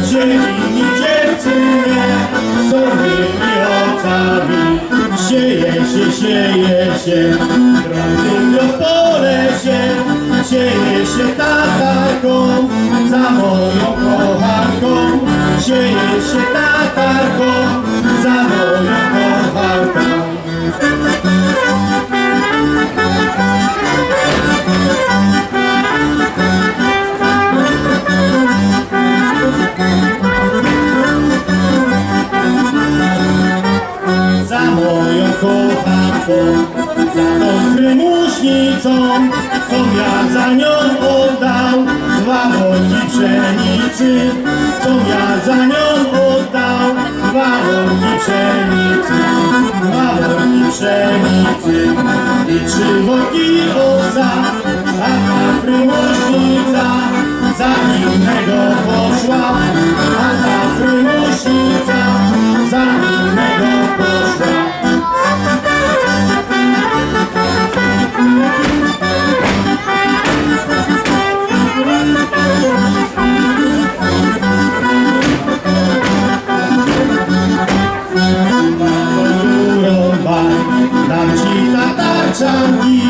Wzięli dziewczynę z ogromnymi oczami. Sieje się, sieje się, drobnym po lesie. Sieje się tatarką za moją kochanką. Sieje się za tą prymuśnicą, co ja za nią oddał, dwa worki pszenicy, co ja za nią oddał, dwa worki pszenicy, dwa worki pszenicy. I trzy worki owsa, a ta prymuśnica za innego poszła, a ta prymuśnica za time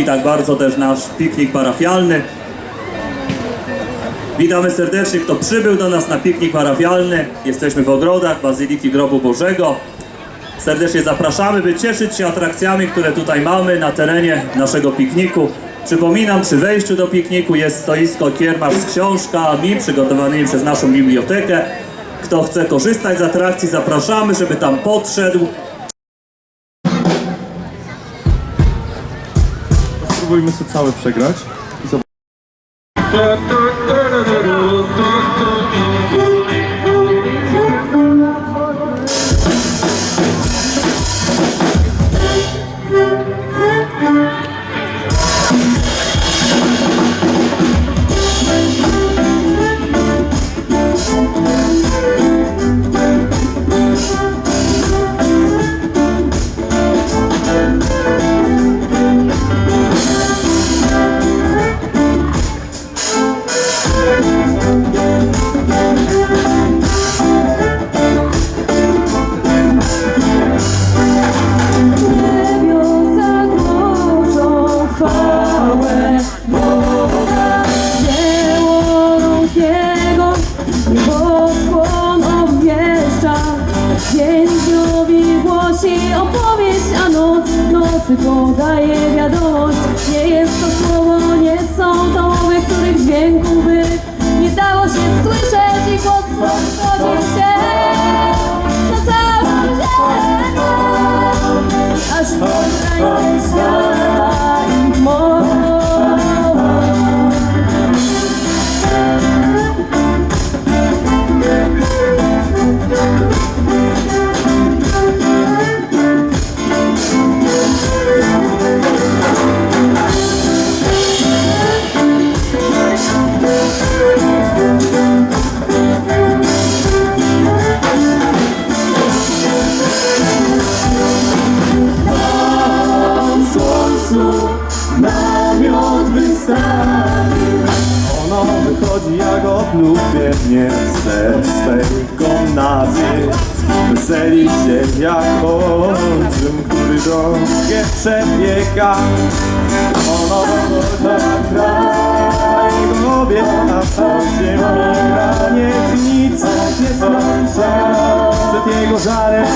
I tak bardzo też nasz piknik parafialny. Witamy serdecznie, kto przybył do nas na piknik parafialny. Jesteśmy w ogrodach Bazyliki Grobu Bożego. Serdecznie zapraszamy, by cieszyć się atrakcjami, które tutaj mamy na terenie naszego pikniku. Przypominam, przy wejściu do pikniku jest stoisko kiermasz z książkami przygotowanymi przez naszą bibliotekę. Kto chce korzystać z atrakcji, zapraszamy, żeby tam podszedł. Spróbujmy sobie całe przegrać. I nocy podaje wiadomość. Nie jest to słowo, nie są to mowy, których dźwięku by nie dało się słyszeć i głos Weseli się jak olbrzym, który drogę przebiega. Ono na kraj grobie, a po ziemi granie nic nie słyszę przed jego żarem.